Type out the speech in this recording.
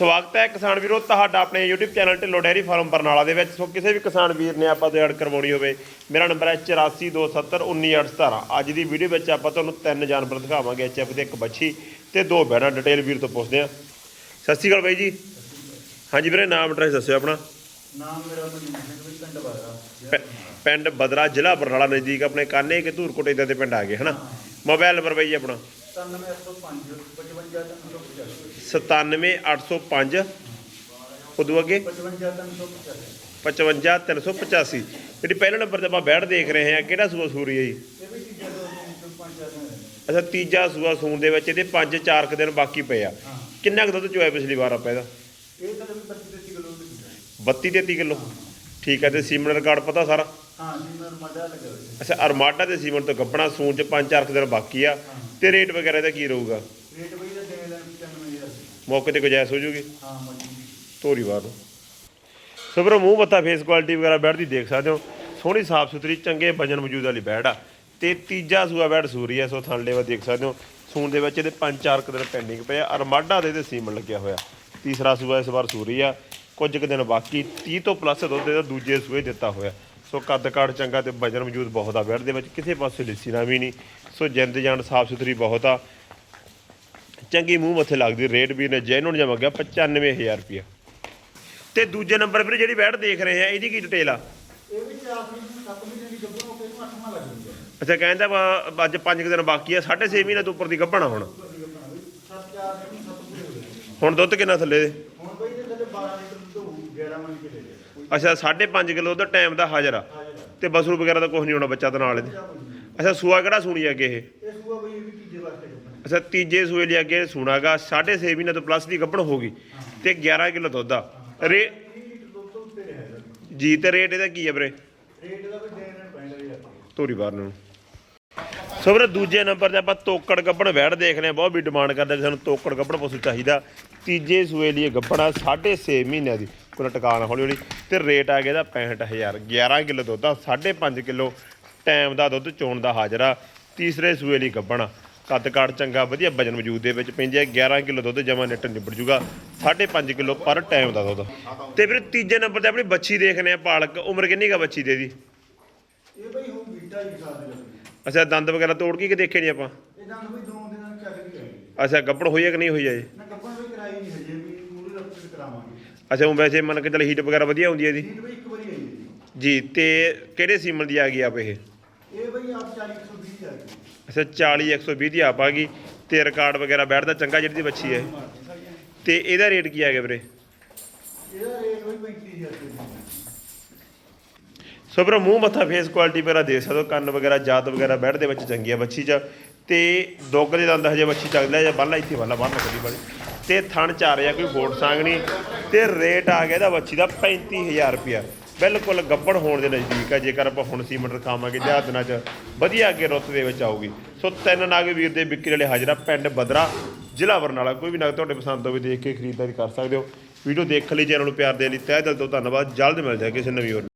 ਸਵਾਗਤ ਹੈ ਕਿਸਾਨ ਵੀਰੋ ਤੁਹਾਡਾ ਆਪਣੇ YouTube channel Dhillon dairy farm Barnala ਦੇ ਵਿੱਚ। ਸੋ ਕਿਸੇ ਵੀ ਕਿਸਾਨ ਵੀਰ ਨੇ ਆਪਾਂ ਤੋਂ ਐਡ ਕਰਵਾਉਣੀ ਹੋਵੇ ਮੇਰਾ ਨੰਬਰ ਹੈ 8427191817 ਅੱਜ ਦੀ ਵੀਡੀਓ ਵਿੱਚ ਆਪਾਂ ਤੁਹਾਨੂੰ ਤਿੰਨ ਜਾਨਵਰ ਦਿਖਾਵਾਂਗੇ ਐਚਐਫ ਦੇ ਇੱਕ ਬੱਚੀ ਤੇ ਦੋ ਬੈਣਾ ਡਿਟੇਲ ਵੀਰ ਤੋਂ ਪੁੱਛਦੇ ਹਾਂ। ਸਤਿ ਸ਼੍ਰੀ ਅਕਾਲ ਬਾਈ ਜੀ। ਹਾਂਜੀ ਵੀਰੇ ਨਾਮ ਐਡਰੈਸ ਦੱਸਿਓ ਆਪਣਾ। ਨਾਮ ਮੇਰਾ ਪਿੰਡ ਬਦਰਾ। ਜ਼ਿਲ੍ਹਾ ਬਰਨਾਲਾ ਨਜ਼ਦੀਕ ਆਪਣੇ ਕਾਨੇ ਕਿ ਧੂਰਕੋਟ ਦੇ ਪਿੰਡ ਆ ਗਏ ਹਨਾ? ਮੋਬਾਈਲ ਨੰਬਰ ਬਾਈ ਜੀ ਆਪਣਾ। 9805 55395 97805 ਉਦੋਂ ਅੱਗੇ? 55395 55385 ਜਿਹੜੀ ਪਹਿਲੇ ਨੰਬਰ ਤੇ ਆਪਾਂ ਬੈਠ ਦੇਖ ਰਹੇ ਹਾਂ ਕਿਹੜਾ ਸੂਆ ਸੂਰੀ ਹੈ ਜੀ। ਅੱਛਾ ਤੀਜਾ ਸੂਆ ਸੂਣ ਦੇ ਵਿੱਚ ਇਹਦੇ 5-4 ਕੁ ਦਿਨ ਬਾਕੀ ਪਏ ਆ। ਕਿੰਨਾ ਕੁ ਦੁੱਧ ਚੋਇਆ ਪਿਛਲੀ ਵਾਰ ਆਪਾਂ ਇਹਦਾ? ਇਹ ਤਾਂ ਵੀ 25 30 ਕਿਲੋ ਦੀ ਚੀਜ਼ਾਂ ਹੈ। 32 33 ਕਿਲੋ। ਠੀਕ ਹੈ ਤੇ ਸੀਮਨ ਰਿਕਾਰਡ ਪਤਾ ਸਾਰਾ? ਹਾਂ ਜੀ ਮੈਂ ਮੱਡਾ ਲੱਗਾ ਹੋਇਆ ਅੱਛਾ ਅਰਮਾਡਾ ਤੇ ਸੀਮਨ ਤੋਂ ਗੱਬਣਾ ਸੂਣ ਚ 5-4 ਕੁ ਦਿਨ ਬਾਕੀ ਆ। ਤੇ ਰੇਟ ਵਗੈਰਾ ਇਹਦਾ ਕੀ ਰਹੂਗਾ? ਰੇਟ ਬਈ ਦਾ ਦੇ ਲੈਣ 95000 ਮੌਕੇ ਤੇ ਗੁਜਾਇਸ਼ ਹੋ ਜੂਗੀ? ਹਾਂ ਮੱਜੀ ਦੀ ਧੋਰੀ ਬਾਰ ਨੂੰ। ਸੋ ਵੀਰੋ ਮੂੰਹ ਮੱਥਾ ਫੇਸ ਕੁਆਲਿਟੀ ਵਗੈਰਾ ਬੈਠ ਦੀ ਦੇਖ ਸਕਦੇ ਹੋ। ਸੋਹਣੀ ਸਾਫ਼ ਸੁਥਰੀ ਚੰਗੇ ਵਜਨ ਮੌਜੂਦ ਵਾਲੀ ਬੈੜ ਆ। ਤੇ ਤੀਜਾ ਸੂਆ ਬੈੜ ਸੂਰੀ ਆ ਸੋ ਥਣ ਲੈਵਾ ਦੇਖ ਸਕਦੇ ਹੋ। ਸੂਣ ਦੇ ਵਿੱਚ ਇਹਦੇ ਪੰਜ ਚਾਰ ਕੁ ਦਿਨ ਪੈਂਡਿੰਗ ਪਏ ਆ। ਅਰਮਾਡਾ ਦੇ ਤੇ ਸੀਮਨ ਲੱਗਿਆ ਹੋਇਆ। ਤੀਸਰਾ ਸੂਆ ਇਸ ਵਾਰ ਸੂਰੀ ਆ। ਕੁਝ ਕੁ ਦਿਨ ਬਾਕੀ 30 ਤੋਂ ਪਲੱਸ ਦੁੱਧ ਇਹਦਾ ਦੂਜੇ ਸੂਏ ਦਿੱਤਾ ਹੋਇਆ। ਸੋ ਕੱਦ ਕਾਠ ਚੰਗਾ ਤੇ ਵਜਨ ਮੌਜੂਦ ਬਹੁਤ ਆ ਬੈੜ ਦੇ ਵਿੱਚ ਕਿਸੇ ਪਾਸੇ ਲਿੱਸੀ ਨਾ ਵੀ ਨਹੀਂ। ਸੋ ਜਿੰਦ ਜਾਨ ਸਾਫ਼ ਸੁਥਰੀ ਬਹੁਤ ਆ। ਚੰਗੀ ਮੂੰਹ ਮੱਥੇ ਲੱਗਦੀ ਰੇਟ ਵੀ ਨੇ ਜੈਨੂਨ ਜਮਾ ਗਿਆ 95000 ਰੁਪਇਆ। ਤੇ ਦੂਜੇ ਨੰਬਰ ਵੀਰੇ ਜਿਹੜੀ ਬੈਟ ਦੇਖ ਰਹੇ ਆ ਇਹਦੀ ਕੀ ਡਿਟੇਲ ਆ? ਇਹ ਵੀ 4 ਮਹੀਨੇ 7 ਮਹੀਨੇ ਦੀ ਗੱਭਰੂ ਹੋ ਕੇ ਇਹਨੂੰ ਅੱਠਵਾਂ ਲੱਗ ਜੂਗਾ ਅੱਛਾ ਕਹਿੰਦਾ ਵਾ ਅੱਜ 5 ਦਿਨ ਬਾਕੀ ਆ 6.5 ਮਹੀਨੇ ਤੋਂ ਉੱਪਰ ਦੀ ਗੱਭਣਾ ਹੁਣ। 7 4 ਦਿਨ 7 ਪੂਰੇ ਹੋ ਗਏ ਹੁਣ ਦੁੱਧ ਕਿੰਨਾ ਥੱਲੇ ਦੇ ਥੱਲੇ 12 ਲੀਟਰ ਦੁੱਧ ਹੋਊ 11 ਮੰਨ ਕੇ ਲੈ ਲਿਆ ਕੋਈ ਅੱਛਾ 5.5 ਕਿਲੋ ਦਾ ਟਾਈਮ ਦਾ ਹਾਜ਼ਰ ਆ। ਆ ਤੇ ਬਸਰੂ ਵਗੈਰਾ ਦਾ ਕੁਝ ਨਹੀਂ ਹੋਣਾ ਬੱਚਾ ਦੇ ਨਾਲ ਇਹਦੇ। ਅੱਛਾ ਸੂਆ ਕਿਹੜਾ ਸੁਣੀ ਅੱਗੇ ਇਹ? ਇਹ ਸੂਆ ਬਈ ਇਹ ਵੀ ਤੀਜੇ ਵਾਸਤੇ ਅੱਛਾ ਤੀਜੇ ਸੂਏ ਲਈ ਅੱਗੇ ਸੁਣਾਗਾ 6.5 ਮਹੀਨੇ ਤੋਂ ਪਲੱਸ ਦੀ ਗੱਭਣ ਹੋਗੀ ਤੇ 11 ਕਿਲੋ ਦੁੱਧ ਆ। ਰੇ 30 ਲੀਟਰ ਦੁੱਧ ਤੋਂ ਉੱਤੇ ਰਿਹਾ ਇਹਦਾ। ਜੀ ਤੇ ਰੇਟ ਇਹਦਾ ਕੀ ਆ ਵੀਰੇ? ਰੇਟ ਦਾ ਵੀ ਦੇਣ ਪੈਂਦਾ ਯਾਰ ਧੋਰੀ ਬਾਰ ਨੂੰ। ਸੋ ਵੀਰੇ ਦੂਜੇ ਨੰਬਰ ਤੇ ਆਪਾਂ ਤੋਕੜ ਗੱਬਣ ਵੈੜ ਦੇਖ ਰਹੇ ਹਾਂ ਬਹੁਤ ਵੀ ਡਿਮਾਂਡ ਕਰਦੇ ਸਾਨੂੰ ਤੋਕੜ ਗੱਬਣ ਪਸ਼ੂ ਚਾਹੀਦਾ। ਤੀਜੇ ਸੂਏ ਲਈ ਗੱਬਣਾ 6.5 ਮਹੀਨਿਆਂ ਦੀ। ਕੋਈ ਟਿਕਾਣਾ ਹੌਲੀ ਹੌਲੀ ਤੇ ਰੇਟ ਆ ਗਿਆ ਇਹਦਾ 65000 11 ਕਿਲੋ ਦੁੱਧ ਆ 5.5 ਕਿਲੋ ਟਾਈਮ ਦਾ ਦੁੱਧ ਚੋਣ ਦਾ ਹਾਜ਼ਰ ਆ ਤੀਸਰੇ ਸੂਏ ਲਈ ਗੱਬਣਾ ਕੱਦ ਕਾਠ ਚੰਗਾ ਵਧੀਆ ਵਜਨ ਮੌਜੂਦ ਦੇ ਵਿੱਚ ਪੈਂਦੀ ਹੈ 11 ਕਿਲੋ ਦੁੱਧ ਜਮਾ ਨਿੱਟ ਨਿਬੜ ਜੂਗਾ 5.5 ਕਿਲੋ ਪਰ ਟਾਈਮ ਦਾ ਦੁੱਧ। ਤੇ ਫਿਰ ਤੀਜੇ ਨੰਬਰ ਤੇ ਆਪਣੀ ਬੱਚੀ ਦੇਖਨੇ ਆ ਪਾਲਕ ਉਮਰ ਕਿੰਨੀ ਕਾ ਬੱਚੀ ਦੇ ਦੀ ਇਹ ਬਈ ਹੁਣ ਬੀਟਾ ਹੀ ਸਾਲ ਦੇ ਲੱਗੇ ਅੱਛਾ ਦੰਦ ਵਗੈਰਾ ਤੋੜ ਕੇ ਕਿ ਦੇਖੇ ਨਹੀਂ ਆਪਾਂ? ਇਹ ਦੰਦ ਬਈ ਦੋ ਦਿਨਾਂ ਚੱਕ ਨਹੀਂ ਆਈ ਅੱਛਾ ਗੱਬੜ ਹੋਈ ਹੈ ਕਿ ਨਹੀਂ ਹੋਈ ਹੈ ਜੀ ਨਾ ਕੱਪਣ ਵੀ ਕਰਾਈ ਨਹੀਂ ਹਜੇ ਵੀ ਮੂਰੇ ਰਫਤ ਕਰਾਵਾਂਗੇ ਅੱਛਾ ਉਹ ਵੈਸੇ ਮੰਨ ਕੇ ਚੱਲ ਹੀਟ ਵਗੈਰਾ ਵਧੀਆ ਹੁੰਦੀ ਹੈ ਜੀ। ਨੀਂਦ ਬਈ ਇੱਕ ਵਾਰੀ ਆਈ ਹੈ ਜੀ। ਤੇ ਕਿਹੜੇ ਸੀਮਨ ਦੀ ਆ ਗਈ ਆਪ ਇਹ? ਜੀ। ਇਹ ਬਈ ਆਪ 40 120 ਆ ਗਈ। ਅੱਛਾ 40 120 ਦੀ ਆਪ ਆ ਗਈ। ਤੇ ਰਿਕਾਰਡ ਵਗੈਰਾ ਬੈਠਦਾ ਚੰਗਾ ਜਿਹੜੀ ਦੀ ਬੱਚੀ ਹੈ। ਮਾਰਦੀ ਸਾਰੀਆਂ। ਤੇ ਇਹਦਾ ਰੇਟ ਕੀ ਆ ਗਿਆ ਵੀਰੇ? ਇਹਦਾ ਰੇਟ ਬਈ 35000 ਰੁਪਏ ਸੋ ਵੀਰੋ ਮੂੰਹ ਮੱਥਾ ਫੇਸ ਕੁਆਲਿਟੀ ਵਗੈਰਾ ਦੇਖ ਸਕਦੇ ਹੋ। ਕੰਨ ਵਗੈਰਾ ਜਾਤ ਵਗੈਰਾ ਬੈਠ ਦੇ ਵਿੱਚ ਚੰਗੀ ਆ ਬੱਚੀ ਚ। ਤੇ ਦੁੱਗ ਦੇ ਦੰਦ ਹਜੇ ਬੱਚੀ ਚੱਕ ਲਿਆ ਜਾਂ ਬੰਨ ਲਾ ਇੱਥੇ ਵਾਲਾ ਬੰਨ ਕਦੀ ਵਾਲੀ। ਤੇ ਥਣ ਚਾਰ ਆ ਕੋਈ ਫੋਟ ਸੰਗ ਨਹੀਂ। ਤੇ ਰੇਟ ਆ ਗਿਆ ਇਹਦਾ ਵੱਛੀ ਦਾ 35000 ਰੁਪਿਆ ਬਿਲਕੁਲ ਗੱਬੜ ਹੋਣ ਦੇ ਨਜ਼ਦੀਕ ਆ, ਜੇਕਰ ਆਪਾਂ ਹੁਣ ਸੀਮੈਂਟ ਰਖਾਵਾਂਗੇ ਜਾਂ ਦਿਨਾਂ ਚ ਵਧੀਆ ਅੱਗੇ ਰੁੱਤ ਦੇ ਵਿੱਚ ਆਊਗੀ। ਸੋ ਤਿੰਨ ਨਾਗ ਵੀਰ ਦੇ ਵਿਕਰੀ ਵਾਲੇ ਹਾਜ਼ਰਾ, ਪਿੰਡ ਬਦਰਾ, ਜ਼ਿਲ੍ਹਾ ਬਰਨਾਲਾ। ਕੋਈ ਵੀ ਨਗ ਤੁਹਾਡੇ ਪਸੰਦ ਹੋਵੇ, ਦੇਖ ਕੇ ਖਰੀਦਦਾਰੀ ਕਰ ਸਕਦੇ ਹੋ। ਵੀਡੀਓ ਦੇਖਣ ਲਈ, ਚੈਨਲ ਨੂੰ ਪਿਆਰ ਦੇਣ ਲਈ ਤਹਿ ਦਿਲ ਤੋਂ ਧੰਨਵਾਦ। ਜਲਦ ਮਿਲਦੇ ਹਾਂ ਕਿਸੇ ਨਵੀਂ ਹੋਰ